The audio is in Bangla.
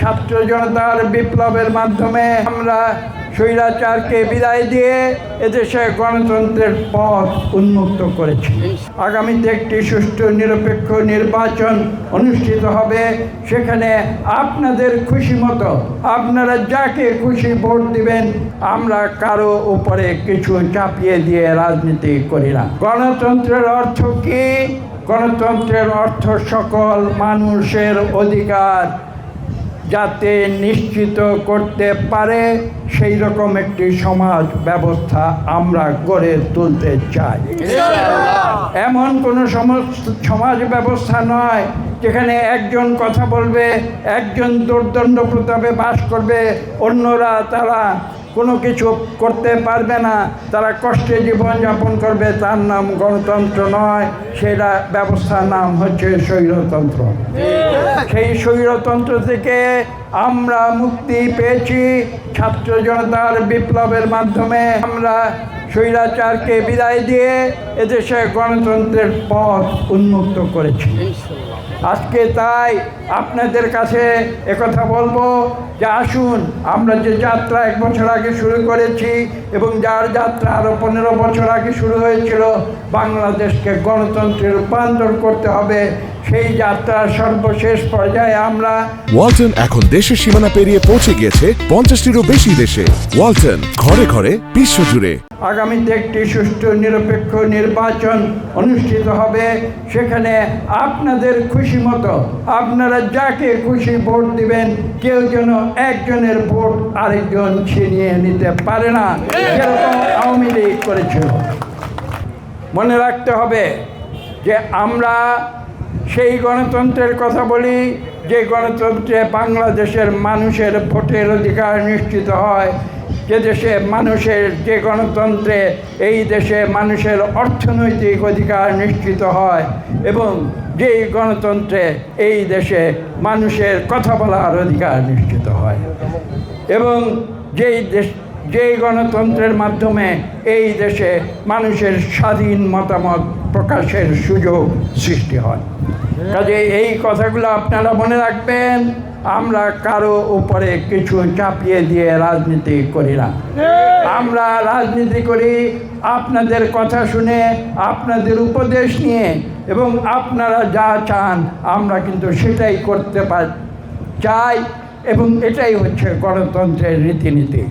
ছাত্র জনতার বিপ্লবের মাধ্যমে আমরা স্বৈরাচারকে বিদায় দিয়ে এদেশে গণতন্ত্রের পথ উন্মুক্ত করেছি। আগামীতে একটি সুষ্ঠু, নিরপেক্ষ নির্বাচন অনুষ্ঠিত হবে। সেখানে আপনাদের খুশি মতো আপনারা যাকে খুশি ভোট দিবেন, আমরা কারও উপরে কিছু চাপিয়ে দিয়ে রাজনীতি করি না। গণতন্ত্রের অর্থ কি? গণতন্ত্রের অর্থ সকল মানুষের অধিকার। যাতে নিশ্চিত করতে পারে, সেই রকম একটি সমাজ ব্যবস্থা আমরা গড়ে তুলতে চাই। এমন কোনো সমাজ ব্যবস্থা নয় যেখানে একজন কথা বলবে, একজন দুর্দণ্ড প্রতাপে বাস করবে, অন্যরা তারা কোনো কিছু করতে পারবে না, তারা কষ্টে জীবনযাপন করবে, তার নাম গণতন্ত্র নয়, সেটা ব্যবস্থার নাম হচ্ছে স্বৈরতন্ত্র। সেই স্বৈরতন্ত্র থেকে আমরা মুক্তি পেয়েছি, ছাত্র জনতার বিপ্লবের মাধ্যমে আমরা স্বৈরাচারকে বিদায় দিয়ে এদেশে গণতন্ত্রের পথ উন্মুক্ত করেছি। আজকে তাই আপনাদের কাছে একথা বলব যে আসুন, আমরা যে যাত্রা এক বছর আগে শুরু করেছি এবং যার যাত্রা আরও পনেরো বছর আগে শুরু হয়েছিল, বাংলাদেশকে গণতন্ত্রে রূপান্তর করতে হবে। সেই যাত্রার সর্বশেষ পর্যায়ে আমরা ওয়ালটন এখন দেশের সীমানা পেরিয়ে পৌঁছে গিয়েছে পঞ্চাশটিরও বেশি দেশে। ওয়ালটন ঘরে ঘরে বিশ্বজুড়ে। আগামীতে একটি সুষ্ঠু, নিরপেক্ষ নির্বাচন অনুষ্ঠিত হবে। সেখানে আপনাদের খুশি মতো আপনারা যাকে খুশি ভোট দিবেন, কেউ যেন একজনের ভোট আরেকজন ছিনিয়ে নিতে পারে না। যেরকম আওয়ামী লীগ করেছিল। মনে রাখতে হবে যে আমরা সেই গণতন্ত্রের কথা বলি, যে গণতন্ত্রে বাংলাদেশের মানুষের ভোটের অধিকার নিশ্চিত হয়। যে দেশে মানুষের যে গণতন্ত্রে এই দেশে মানুষের অর্থনৈতিক অধিকার নিশ্চিত হয় এবং যেই গণতন্ত্রে এই দেশে মানুষের কথা বলার অধিকার নিশ্চিত হয় এবং যেই দেশ যেই গণতন্ত্রের মাধ্যমে এই দেশে মানুষের স্বাধীন মতামত প্রকাশের সুযোগ সৃষ্টি হয়। কাজে এই কথাগুলো আপনারা মনে রাখবেন, আমরা কারও উপরে কিছু চাপিয়ে দিয়ে রাজনীতি করি না। আমরা রাজনীতি করি আপনাদের কথা শুনে, আপনাদের উপদেশ নিয়ে, এবং আপনারা যা চান আমরা কিন্তু সেটাই করতে পার চাই, এবং এটাই হচ্ছে গণতন্ত্রের রীতিনীতি।